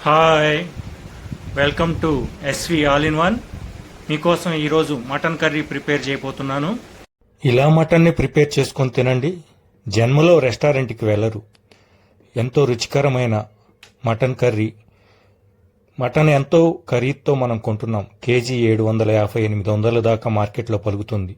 Hi. Welcome to SV all in one. మీకోసం ఈరోజు mutton curry prepare చేయబోతున్నాను. ఇలా మటన్ని ప్రిపేర్ చేసుకొని తినండి. జన్మలో రెస్టారెంట్కి వెళ్ళరు. ఎంతో రుచికరమైన మటన్ కర్రీ. మటన్ ఎంతో ఖరీదుతో మనం కొంటున్నాం. కేజీ ఏడు వందల యాభై ఎనిమిది వందల దాకా మార్కెట్లో పలుకుతుంది.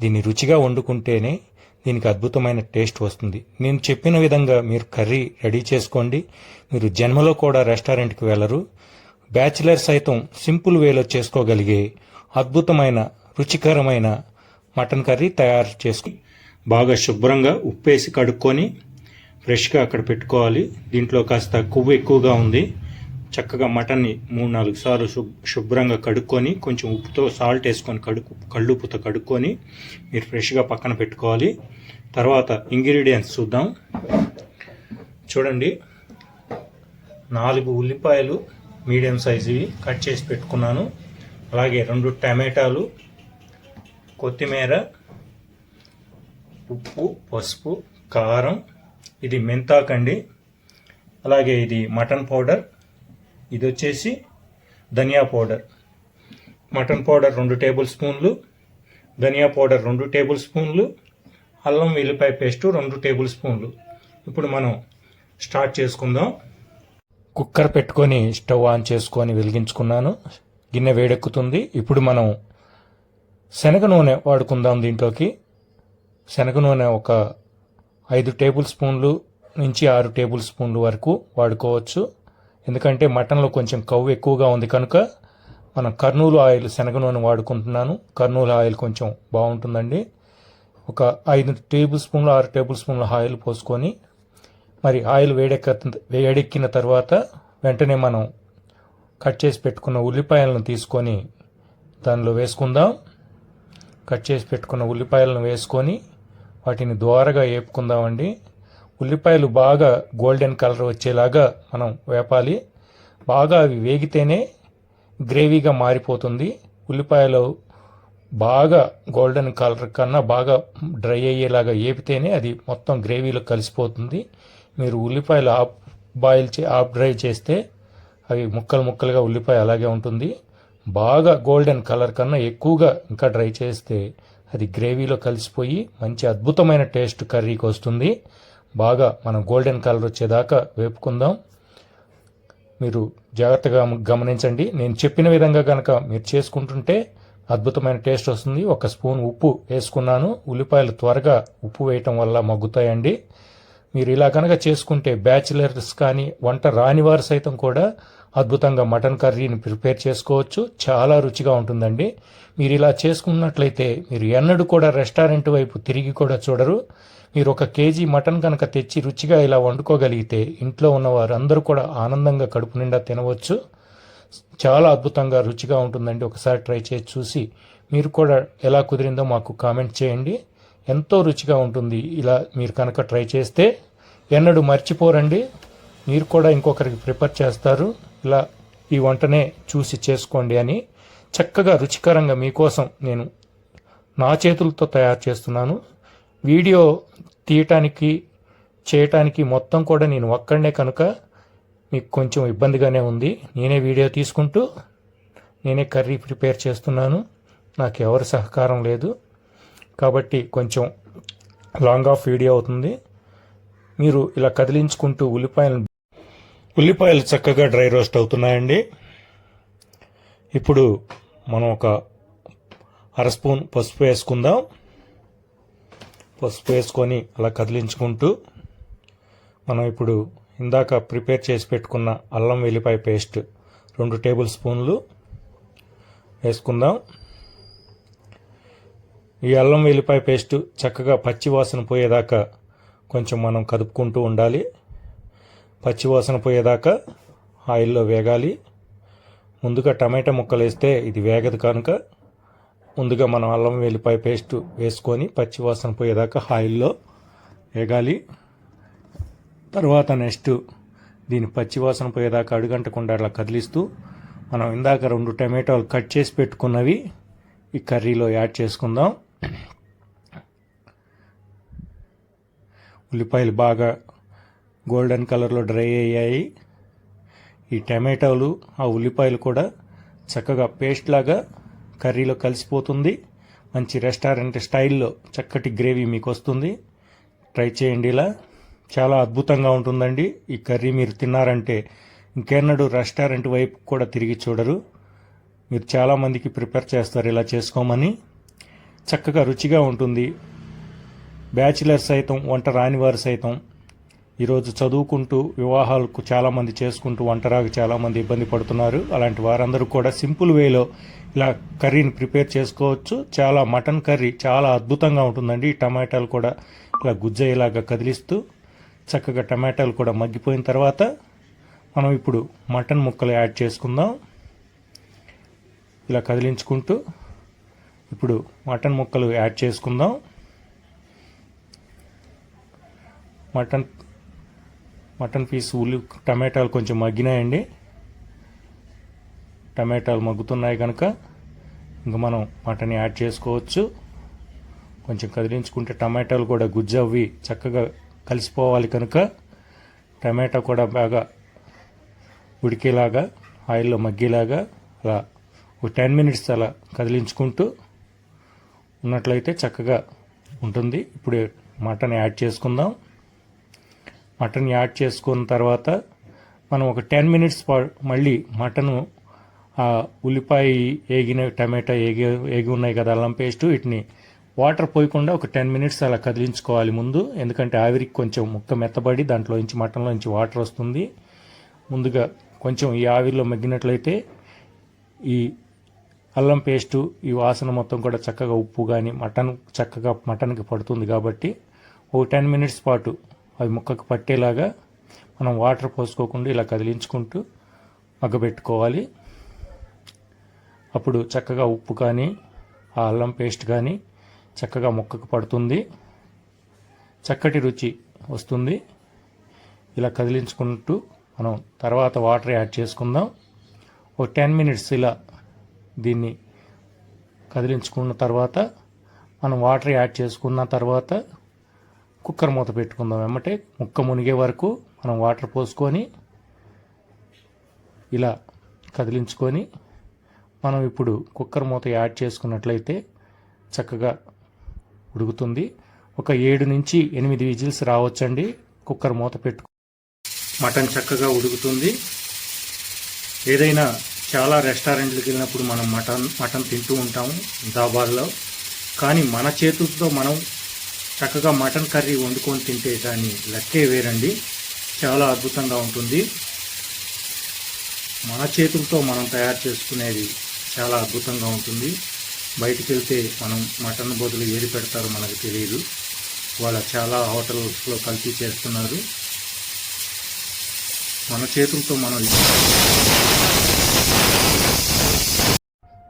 దీన్ని రుచిగా వండుకుంటేనే దీనికి అద్భుతమైన టేస్ట్ వస్తుంది. నేను చెప్పిన విధంగా మీరు కర్రీ రెడీ చేసుకోండి. మీరు జన్మలో కూడా రెస్టారెంట్కి వెళ్ళరు బ్యాచిలర్ సైతం సింపుల్ వేలో చేసుకోగలిగే అద్భుతమైన రుచికరమైన మటన్ కర్రీ తయారు చేసుకుని బాగా శుభ్రంగా ఉప్పేసి కడుక్కొని ఫ్రెష్గా అక్కడ పెట్టుకోవాలి. దీంట్లో కాస్త కొవ్వు ఎక్కువగా ఉంది. చక్కగా మటన్ని మూడు నాలుగు సార్లు శుభ్రంగా కడుక్కొని కొంచెం ఉప్పుతో సాల్ట్ వేసుకొని కడుక్కు కళ్ళుప్పుతో కడుక్కొని మీరు ఫ్రెష్గా పక్కన పెట్టుకోవాలి. తర్వాత ఇంగ్రీడియంట్స్ చూద్దాం. చూడండి. నాలుగు ఉల్లిపాయలు మీడియం సైజువి కట్ చేసి పెట్టుకున్నాను. అలాగే రెండు టమాటాలు కొత్తిమీర ఉప్పు పసుపు కారం. ఇది మెంతాకండి. అలాగే ఇది మటన్ పౌడర్. ఇది వచ్చేసి ధనియా పౌడర్. మటన్ పౌడర్ రెండు టేబుల్ స్పూన్లు ధనియా పౌడర్ రెండు టేబుల్ స్పూన్లు అల్లం వెల్లిపాయ పేస్టు రెండు టేబుల్ స్పూన్లు. ఇప్పుడు మనం స్టార్ట్ చేసుకుందాం. కుక్కర్ పెట్టుకొని స్టవ్ ఆన్ చేసుకొని వెలిగించుకున్నాను. గిన్నె వేడెక్కుతుంది. ఇప్పుడు మనం శనగ నూనె వాడుకుందాం దీంట్లోకి. శనగ నూనె ఒక ఐదు టేబుల్ స్పూన్లు నుంచి ఆరు టేబుల్ స్పూన్లు వరకు వాడుకోవచ్చు. ఎందుకంటే మటన్లో కొంచెం కవ్వు ఎక్కువగా ఉంది కనుక మనం కర్నూలు ఆయిల్ శనగ నూనె వాడుకుంటున్నాను. కర్నూలు ఆయిల్ కొంచెం బాగుంటుందండి. ఒక ఐదు టేబుల్ స్పూన్లు ఆరు టేబుల్ స్పూన్ల ఆయిల్ పోసుకొని మరి ఆయిల్ వేడెక్క వేడెక్కిన తర్వాత వెంటనే మనం కట్ చేసి పెట్టుకున్న ఉల్లిపాయలను తీసుకొని దానిలో వేసుకుందాం. కట్ చేసి పెట్టుకున్న ఉల్లిపాయలను వేసుకొని వాటిని ద్వారగా వేపుకుందామండి ఉల్లిపాయలు బాగా గోల్డెన్ కలర్ వచ్చేలాగా మనం వేపాలి. బాగా అవి వేగితేనే గ్రేవీగా మారిపోతుంది. ఉల్లిపాయలు బాగా గోల్డెన్ కలర్ కన్నా బాగా డ్రై అయ్యేలాగా ఏపితేనే అది మొత్తం గ్రేవీలో కలిసిపోతుంది. మీరు ఉల్లిపాయలు ఆఫ్ బాయిల్ చే ఆఫ్ డ్రై చేస్తే అవి ముక్కలు ముక్కలుగా ఉల్లిపాయ అలాగే ఉంటుంది. బాగా గోల్డెన్ కలర్ కన్నా ఎక్కువగా ఇంకా డ్రై చేస్తే అది గ్రేవీలో కలిసిపోయి మంచి అద్భుతమైన టేస్ట్ కర్రీకి వస్తుంది. బాగా మనం గోల్డెన్ కలర్ వచ్చేదాకా వేపుకుందాం. మీరు జాగ్రత్తగా గమనించండి. నేను చెప్పిన విధంగా కనుక మీరు చేసుకుంటుంటే అద్భుతమైన టేస్ట్ వస్తుంది. ఒక స్పూన్ ఉప్పు వేసుకున్నాను. ఉల్లిపాయలు త్వరగా ఉప్పు వేయటం వల్ల మగ్గుతాయండి. మీరు ఇలా కనుక చేసుకుంటే బ్యాచిలర్స్ కానీ వంట రాని వారు సైతం కూడా అద్భుతంగా మటన్ కర్రీని ప్రిపేర్ చేసుకోవచ్చు. చాలా రుచిగా ఉంటుందండి. మీరు ఇలా చేసుకున్నట్లయితే మీరు ఎన్నడూ కూడా రెస్టారెంట్ వైపు తిరిగి కూడా చూడరు. మీరు ఒక కేజీ మటన్ కనుక తెచ్చి రుచిగా ఇలా వండుకోగలిగితే ఇంట్లో ఉన్నవారు అందరూ కూడా ఆనందంగా కడుపు నిండా తినవచ్చు. చాలా అద్భుతంగా రుచిగా ఉంటుందండి. ఒకసారి ట్రై చేసి చూసి మీరు కూడా ఎలా కుదిరిందో మాకు కామెంట్ చేయండి. ఎంతో రుచిగా ఉంటుంది. ఇలా మీరు కనుక ట్రై చేస్తే ఎన్నడూ మర్చిపోరండి. మీరు కూడా ఇంకొకరికి ప్రిపేర్ చేస్తారు. ఇలా ఈ వంటనే చూసి చేసుకోండి అని చక్కగా రుచికరంగా మీకోసం నేను నా చేతులతో తయారు చేస్తున్నాను. వీడియో తీయటానికి చేయటానికి మొత్తం కూడా నేను ఒక్కడనే కనుక మీకు కొంచెం ఇబ్బందిగానే ఉంది. నేనే వీడియో తీసుకుంటూ నేనే కర్రీ ప్రిపేర్ చేస్తున్నాను. నాకు ఎవరి సహకారం లేదు. కాబట్టి కొంచెం లాంగ్ ఆఫ్ వీడియో అవుతుంది. మీరు ఇలా కదిలించుకుంటూ ఉల్లిపాయలను ఉల్లిపాయలు చక్కగా డ్రై రోస్ట్ అవుతున్నాయండి. ఇప్పుడు మనం ఒక అర స్పూన్ పసుపు వేసుకుందాం. పసుపు వేసుకొని అలా కదిలించుకుంటూ మనం ఇప్పుడు ఇందాక ప్రిపేర్ చేసి పెట్టుకున్న అల్లం వెల్లిపాయ పేస్ట్ రెండు టేబుల్ స్పూన్లు వేసుకుందాం. ఈ అల్లం వెల్లిపాయ పేస్ట్ చక్కగా పచ్చి వాసన పోయేదాకా కొంచెం మనం కదుపుకుంటూ ఉండాలి. పచ్చి వాసన పోయేదాకా ఆయిల్లో వేగాలి. ముందుగా టమాటా ముక్కలు వేస్తే ఇది వేగదు కనుక ముందుగా మనం అల్లం వెల్లిపాయ పేస్ట్ వేసుకొని పచ్చి వాసన పోయేదాకా ఆయిల్లో వేగాలి. తర్వాత నెక్స్ట్ దీని పచ్చి వాసన పోయేదాకా అడుగంటకుండా అలా కదిలిస్తూ మనం ఇందాక రెండు టమాటోలు కట్ చేసి పెట్టుకున్నవి ఈ కర్రీలో యాడ్ చేసుకుందాం. ఉల్లిపాయలు బాగా గోల్డెన్ కలర్లో డ్రై అయ్యాయి. ఈ టమాటోలు ఆ ఉల్లిపాయలు కూడా చక్కగా పేస్ట్ లాగా కర్రీలో కలిసిపోతుంది. మంచి రెస్టారెంట్ స్టైల్లో చక్కటి గ్రేవీ మీకు వస్తుంది ట్రై చేయండి ఇలా. చాలా అద్భుతంగా ఉంటుందండి. ఈ కర్రీ మీరు తిన్నారంటే ఇంకెన్నడూ రెస్టారెంట్ వైపు కూడా తిరిగి చూడరు. మీరు చాలామందికి ప్రిపేర్ చేస్తారు ఇలా చేసుకోమని. చక్కగా రుచిగా ఉంటుంది. బ్యాచిలర్ సైతం వంట రాని వారు సైతం ఈరోజు చదువుకుంటూ వివాహాలకు చాలామంది చేసుకుంటూ వంటరాకు చాలామంది ఇబ్బంది పడుతున్నారు. అలాంటి వారందరూ కూడా సింపుల్ వేలో ఇలా కర్రీని ప్రిపేర్ చేసుకోవచ్చు. చాలా మటన్ కర్రీ చాలా అద్భుతంగా ఉంటుందండి. ఈ టమాటాలు కూడా ఇలా గుజ్జయ్యేలాగా కదిలిస్తూ చక్కగా టమాటాలు కూడా మగ్గిపోయిన తర్వాత మనం ఇప్పుడు మటన్ ముక్కలు యాడ్ చేసుకుందాం. ఇలా కదిలించుకుంటూ ఇప్పుడు మటన్ ముక్కలు యాడ్ చేసుకుందాం. మటన్ మటన్ పీస్ ఉల్లి టమాటాలు కొంచెం మగ్గినాయండి. టమాటాలు మగ్గుతున్నాయి కనుక ఇంక మనం మటన్ యాడ్ చేసుకోవచ్చు. కొంచెం కదిలించుకుంటే టమాటాలు కూడా గుజ్జు అవి చక్కగా కలిసిపోవాలి కనుక టమాటా కూడా బాగా ఉడికేలాగా ఆయిల్లో మగ్గేలాగా అలా ఒక టెన్ మినిట్స్ అలా కదిలించుకుంటూ ఉన్నట్లయితే చక్కగా ఉంటుంది. ఇప్పుడు మటన్ యాడ్ చేసుకుందాం. మటన్ యాడ్ చేసుకున్న తర్వాత మనం ఒక టెన్ మినిట్స్ మళ్ళీ మటను ఆ ఉల్లిపాయ ఏగిన టమాటా ఏగి ఏగి ఉన్నాయి కదా అల్లం పేస్ట్ వీటిని వాటర్ పోయకుండా ఒక టెన్ మినిట్స్ అలా కదిలించుకోవాలి ముందు. ఎందుకంటే ఆవిరికి కొంచెం ముక్క మెత్తబడి దాంట్లో నుంచి మటన్లో నుంచి వాటర్ వస్తుంది. ముందుగా కొంచెం ఈ ఆవిరిలో మగ్గినట్లయితే ఈ అల్లం పేస్టు ఈ వాసన మొత్తం కూడా చక్కగా ఉప్పు కానీ మటన్ చక్కగా మటన్కి పడుతుంది కాబట్టి ఒక టెన్ మినిట్స్ పాటు అవి ముక్కకు పట్టేలాగా మనం వాటర్ పోసుకోకుండా ఇలా కదిలించుకుంటూ మగ్గబెట్టుకోవాలి. అప్పుడు చక్కగా ఉప్పు కానీ ఆ అల్లం పేస్ట్ కానీ చక్కగా ముక్కకు పడుతుంది. చక్కటి రుచి వస్తుంది. ఇలా కదిలించుకుంటూ మనం తర్వాత వాటర్ యాడ్ చేసుకుందాం. ఒక టెన్ మినిట్స్ ఇలా దీన్ని కదిలించుకున్న తర్వాత మనం వాటర్ యాడ్ చేసుకున్న తర్వాత కుక్కర్ మూత పెట్టుకుందాం వెంబటే ముక్క మునిగే వరకు మనం వాటర్ పోసుకొని ఇలా కదిలించుకొని మనం ఇప్పుడు కుక్కర్ మూత యాడ్ చేసుకున్నట్లయితే చక్కగా ఉడుకుతుంది. ఒక ఏడు నుంచి ఎనిమిది విజిల్స్ రావచ్చండి కుక్కర్ మూత పెట్టు మటన్ చక్కగా ఉడుకుతుంది. ఏదైనా చాలా రెస్టారెంట్లకు వెళ్ళినప్పుడు మనం మటన్ మటన్ తింటూ ఉంటాము దాబాల్లో కానీ మన చేతులతో మనం చక్కగా మటన్ కర్రీ వండుకొని తింటే దాన్ని లెక్కే వేరండి. చాలా అద్భుతంగా ఉంటుంది. మన చేతులతో మనం తయారు చేసుకునేది చాలా అద్భుతంగా ఉంటుంది. బయటికి వెళ్తే మనం మటన్ బదులు ఏది పెడతారో మనకు తెలియదు. వాళ్ళ చాలా హోటల్స్లో కల్తీ చేస్తున్నారు. మన చేతులతో మనం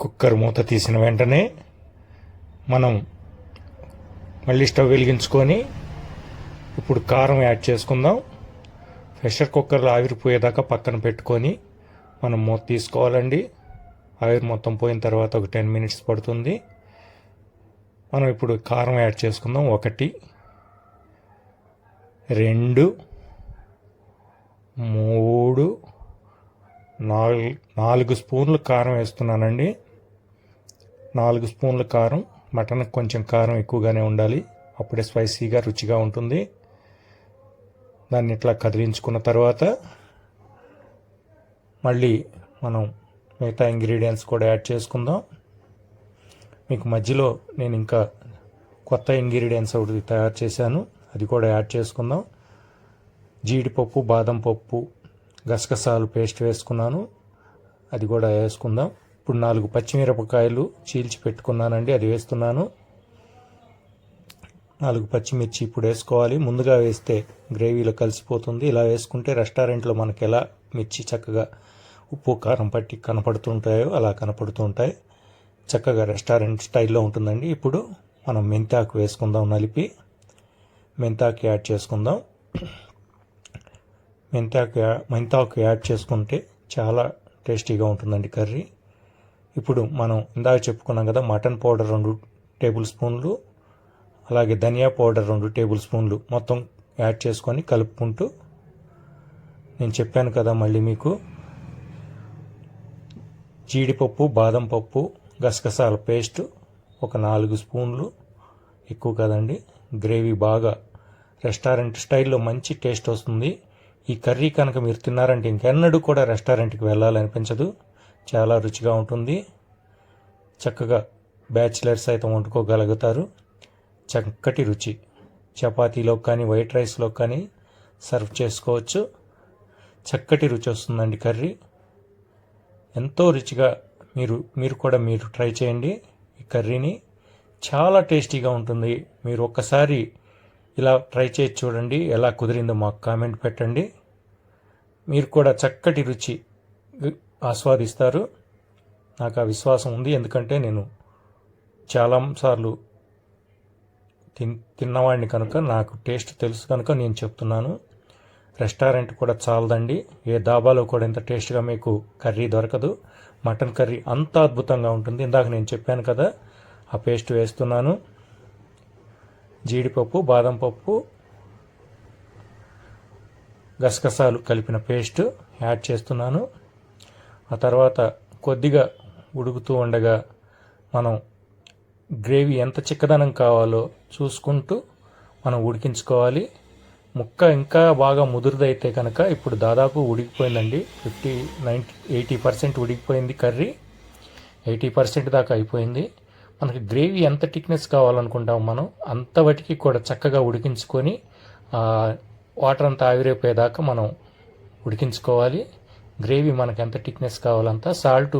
కుక్కర్ మూత తీసిన వెంటనే మనం మళ్ళీ స్టవ్ వెలిగించుకొని ఇప్పుడు కారం యాడ్ చేసుకుందాం. ప్రెషర్ కుక్కర్లో ఆవిరిపోయేదాకా పక్కన పెట్టుకొని మనం మూత తీసుకోవాలండి. ఆవిరి మొత్తం పోయిన తర్వాత ఒక టెన్ మినిట్స్ పడుతుంది. మనం ఇప్పుడు కారం యాడ్ చేసుకుందాం. ఒకటి రెండు మూడు నాలుగు నాలుగు స్పూన్లు కారం వేస్తున్నానండి. నాలుగు స్పూన్ల కారం. మటన్కి కొంచెం కారం ఎక్కువగానే ఉండాలి. అప్పుడే స్పైసీగా రుచిగా ఉంటుంది. దాన్ని ఇట్లా కదిలించుకున్న తర్వాత మళ్ళీ మనం మిగతా ఇంగ్రీడియంట్స్ కూడా యాడ్ చేసుకుందాం. మీకు మధ్యలో నేను ఇంకా కొత్త ఇంగ్రీడియంట్స్ ఒకటి తయారు చేశాను. అది కూడా యాడ్ చేసుకుందాం. జీడిపప్పు బాదం పప్పు గసగసాలు పేస్ట్ వేసుకున్నాను. అది కూడా వేసుకుందాం. ఇప్పుడు నాలుగు పచ్చిమిరపకాయలు చీల్చి పెట్టుకున్నానండి. అది వేస్తున్నాను. నాలుగు పచ్చిమిర్చి ఇప్పుడు వేసుకోవాలి. ముందుగా వేస్తే గ్రేవీలో కలిసిపోతుంది. ఇలా వేసుకుంటే రెస్టారెంట్లో మనకి ఎలా మిర్చి చక్కగా ఉప్పు కారం పట్టి కనపడుతుంటాయో అలా కనపడుతుంటాయి. చక్కగా రెస్టారెంట్ స్టైల్లో ఉంటుందండి. ఇప్పుడు మనం మెంతాకు వేసుకుందాం నలిపి. మెంతాకు యాడ్ చేసుకుందాం. మెంతాకు మెంతాకు యాడ్ చేసుకుంటే చాలా టేస్టీగా ఉంటుందండి కర్రీ. ఇప్పుడు మనం ఇందాక చెప్పుకున్నాం కదా మటన్ పౌడర్ రెండు టేబుల్ స్పూన్లు అలాగే ధనియా పౌడర్ రెండు టేబుల్ స్పూన్లు మొత్తం యాడ్ చేసుకొని కలుపుకుంటూ నేను చెప్పాను కదా మళ్ళీ మీకు. జీడిపప్పు బాదం పప్పు గసగసాల పేస్ట్ ఒక నాలుగు స్పూన్లు ఎక్కువ కదండి గ్రేవీ బాగా రెస్టారెంట్ స్టైల్లో మంచి టేస్ట్ వస్తుంది. ఈ కర్రీ కనుక మీరు తిన్నారంటే ఇంకెన్నడూ కూడా రెస్టారెంట్కి వెళ్ళాలనిపించదు. చాలా రుచిగా ఉంటుంది. చక్కగా బ్యాచిలర్స్ అయితే వండుకోగలుగుతారు. చక్కటి రుచి. చపాతీలో కానీ వైట్ రైస్లో కానీ సర్వ్ చేసుకోవచ్చు. చక్కటి రుచి వస్తుందండి కర్రీ. ఎంతో రుచిగా మీరు మీరు కూడా మీరు ట్రై చేయండి ఈ కర్రీని. చాలా టేస్టీగా ఉంటుంది. మీరు ఒక్కసారి ఇలా ట్రై చేసి చూడండి. ఎలా కుదిరిందో మాకు కామెంట్ పెట్టండి. మీరు కూడా చక్కటి రుచి ఆస్వాదిస్తారు. నాకు ఆ విశ్వాసం ఉంది. ఎందుకంటే నేను చాలాసార్లు తిన్ తిన్నవాడిని కనుక నాకు టేస్ట్ తెలుసు కనుక నేను చెప్తున్నాను. రెస్టారెంట్ కూడా చాలదండి. ఏ దాబాలో కూడా ఇంత టేస్ట్గా మీకు కర్రీ దొరకదు. మటన్ కర్రీ అంత అద్భుతంగా ఉంటుంది. ఇందాక నేను చెప్పాను కదా ఆ పేస్ట్ వేస్తున్నాను. జీడిపప్పు బాదం పప్పు గసగసాలు కలిపిన పేస్ట్ యాడ్ చేస్తున్నాను. ఆ తర్వాత కొద్దిగా ఉడుకుతూ ఉండగా మనం గ్రేవీ ఎంత చిక్కదనం కావాలో చూసుకుంటూ మనం ఉడికించుకోవాలి. ముక్క ఇంకా బాగా ముదురుదైతే కనుక ఇప్పుడు దాదాపు ఉడికిపోయిందండి. ఫిఫ్టీ నైంటీ ఎయిటీ పర్సెంట్ ఉడికిపోయింది కర్రీ. ఎయిటీ పర్సెంట్ దాకా అయిపోయింది. మనకి గ్రేవీ ఎంత థిక్నెస్ కావాలనుకుంటాం మనం అంతవటికి కూడా చక్కగా ఉడికించుకొని వాటర్ అంతా ఆవిరైపోయేదాకా మనం ఉడికించుకోవాలి. గ్రేవీ మనకు ఎంత థిక్నెస్ కావాలంత సాల్ట్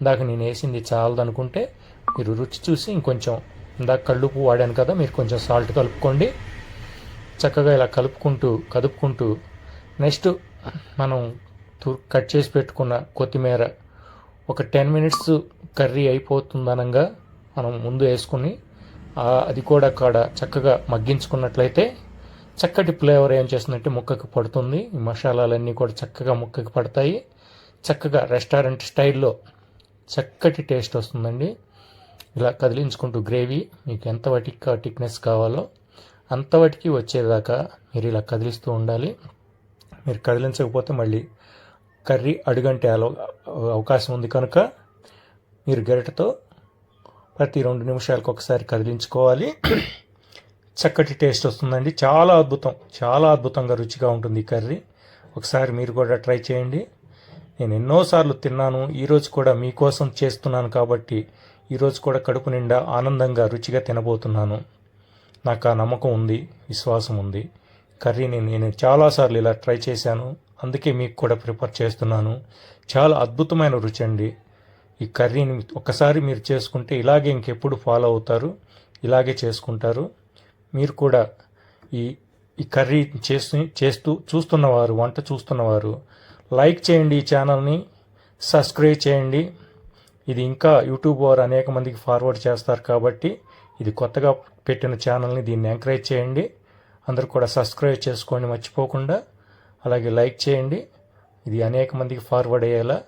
ఇందాక నేను వేసింది చాలదనుకుంటే మీరు రుచి చూసి ఇంకొంచెం ఇందాక కళ్ళుపు వాడాను కదా మీరు కొంచెం సాల్ట్ కలుపుకోండి. చక్కగా ఇలా కలుపుకుంటూ కదుపుకుంటూ నెక్స్ట్ మనం కట్ చేసి పెట్టుకున్న కొత్తిమీర ఒక టెన్ మినిట్స్ కర్రీ అయిపోతుందనంగా మనం ముందు వేసుకుని అది కూడా కాడ చక్కగా మగ్గించుకున్నట్లయితే చక్కటి ఫ్లేవర్ ఏం చేస్తుందంటే ముక్కకి పడుతుంది. ఈ మసాలాలన్నీ కూడా చక్కగా ముక్కకి పడతాయి. చక్కగా రెస్టారెంట్ స్టైల్లో చక్కటి టేస్ట్ వస్తుందండి. ఇలా కదిలించుకుంటూ గ్రేవీ మీకు ఎంత వాటికి టిక్నెస్ కావాలో అంతవటికి వచ్చేదాకా మీరు ఇలా కదిలిస్తూ ఉండాలి. మీరు కదిలించకపోతే మళ్ళీ కర్రీ అడుగంటే అవకాశం ఉంది కనుక మీరు గరిటతో ప్రతి రెండు నిమిషాలకు ఒకసారి కదిలించుకోవాలి. చక్కటి టేస్ట్ వస్తుందండి. చాలా అద్భుతం. చాలా అద్భుతంగా రుచిగా ఉంటుంది ఈ కర్రీ. ఒకసారి మీరు కూడా ట్రై చేయండి. నేను ఎన్నోసార్లు తిన్నాను. ఈరోజు కూడా మీకోసం చేస్తున్నాను కాబట్టి ఈరోజు కూడా కడుపు నిండా ఆనందంగా రుచిగా తినబోతున్నాను. నాకు ఆ నమ్మకం ఉంది. విశ్వాసం ఉంది. కర్రీని నేను చాలాసార్లు ఇలా ట్రై చేశాను. అందుకే మీకు కూడా ప్రిపేర్ చేస్తున్నాను. చాలా అద్భుతమైన రుచి అండి. ఈ కర్రీని ఒక్కసారి మీరు చేసుకుంటే ఇలాగే ఇంకెప్పుడు ఫాలో అవుతారు. ఇలాగే చేసుకుంటారు. మీరు కూడా ఈ ఈ కర్రీ చేస్తూ చేస్తూ చూస్తున్నవారు వంట చూస్తున్నవారు లైక్ చేయండి ఈ ఛానల్ని సబ్స్క్రైబ్ చేయండి. ఇది ఇంకా యూట్యూబ్ వారు అనేక మందికి ఫార్వర్డ్ చేస్తారు కాబట్టి ఇది కొత్తగా పెట్టిన ఛానల్ని దీన్ని ఎంకరేజ్ చేయండి. అందరూ కూడా సబ్స్క్రైబ్ చేసుకోండి మర్చిపోకుండా. అలాగే లైక్ చేయండి. ఇది అనేక మందికి ఫార్వర్డ్ అయ్యేలా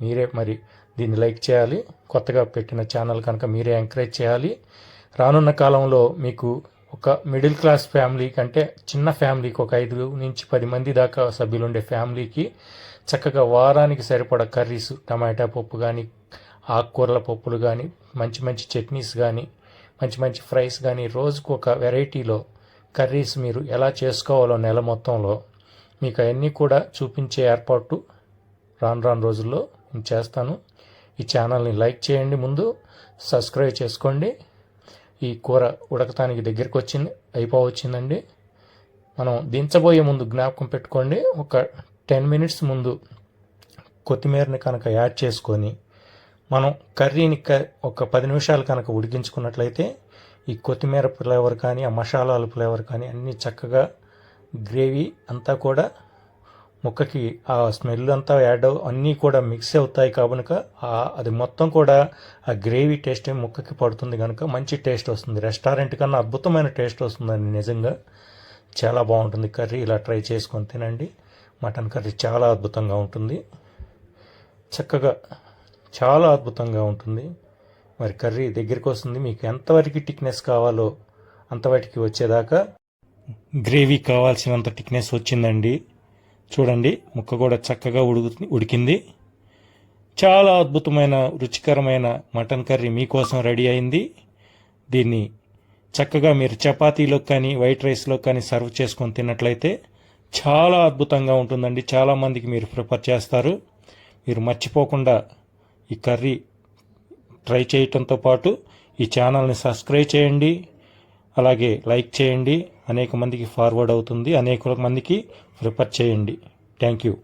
మీరే మరి దీన్ని లైక్ చేయాలి. కొత్తగా పెట్టిన ఛానల్ కనుక మీరే ఎంకరేజ్ చేయాలి. రానున్న కాలంలో మీకు ఒక మిడిల్ క్లాస్ ఫ్యామిలీ కంటే చిన్న ఫ్యామిలీకి ఒక ఐదు నుంచి పది మంది దాకా సభ్యులు ఉండే ఫ్యామిలీకి చక్కగా వారానికి సరిపడ కర్రీస్ టమాటా పప్పు కానీ ఆకుకూరల పప్పులు కానీ మంచి మంచి చట్నీస్ కానీ మంచి మంచి ఫ్రైస్ కానీ రోజుకు ఒక వెరైటీలో కర్రీస్ మీరు ఎలా చేసుకోవాలో నెల మొత్తంలో మీకు అవన్నీ కూడా చూపించే ఏర్పాటు రాను రాను రోజుల్లో నేను చేస్తాను. ఈ ఛానల్ని లైక్ చేయండి ముందు సబ్స్క్రైబ్ చేసుకోండి. ఈ కూర ఉడకటానికి దగ్గరికి వచ్చింది అయిపోవచ్చిందండి. మనం దించబోయే ముందు జ్ఞాపకం పెట్టుకోండి. ఒక టెన్ మినిట్స్ ముందు కొత్తిమీరని కనుక యాడ్ చేసుకొని మనం కర్రీని ఒక పది నిమిషాలు కనుక ఉడికించుకున్నట్లయితే ఈ కొత్తిమీర ఫ్లేవర్ కానీ ఆ మసాలాల ఫ్లేవర్ కానీ అన్నీ చక్కగా గ్రేవీ అంతా కూడా ముక్కకి ఆ స్మెల్ అంతా యాడ్ అన్నీ కూడా మిక్స్ అవుతాయి కనుక అది మొత్తం కూడా ఆ గ్రేవీ టేస్ట్ ముక్కకి పడుతుంది కనుక మంచి టేస్ట్ వస్తుంది. రెస్టారెంట్ కన్నా అద్భుతమైన టేస్ట్ వస్తుందండి నిజంగా. చాలా బాగుంటుంది కర్రీ. ఇలా ట్రై చేసుకొని తినండి. మటన్ కర్రీ చాలా అద్భుతంగా ఉంటుంది. చక్కగా చాలా అద్భుతంగా ఉంటుంది. మరి కర్రీ దగ్గరికి వస్తుంది. మీకు ఎంతవరకు టిక్నెస్ కావాలో అంతవరకు వచ్చేదాకా గ్రేవీ కావాల్సినంత టిక్నెస్ వచ్చిందండి. చూడండి ముక్క కూడా చక్కగా ఉడుకు ఉడికింది. చాలా అద్భుతమైన రుచికరమైన మటన్ కర్రీ మీకోసం రెడీ అయింది. దీన్ని చక్కగా మీరు చపాతీలో కానీ వైట్ రైస్లో కానీ సర్వ్ చేసుకొని తిన్నట్లయితే చాలా అద్భుతంగా ఉంటుందండి. చాలామందికి మీరు ప్రిపేర్ చేస్తారు. మీరు మర్చిపోకుండా ఈ కర్రీ ట్రై చేయటంతో పాటు ఈ ఛానల్ని సబ్స్క్రైబ్ చేయండి. అలాగే లైక్ చేయండి అనేక మందికి ఫార్వర్డ్ అవుతుంది అనేక మందికి ప్రిఫర్ చేయండి. Thank you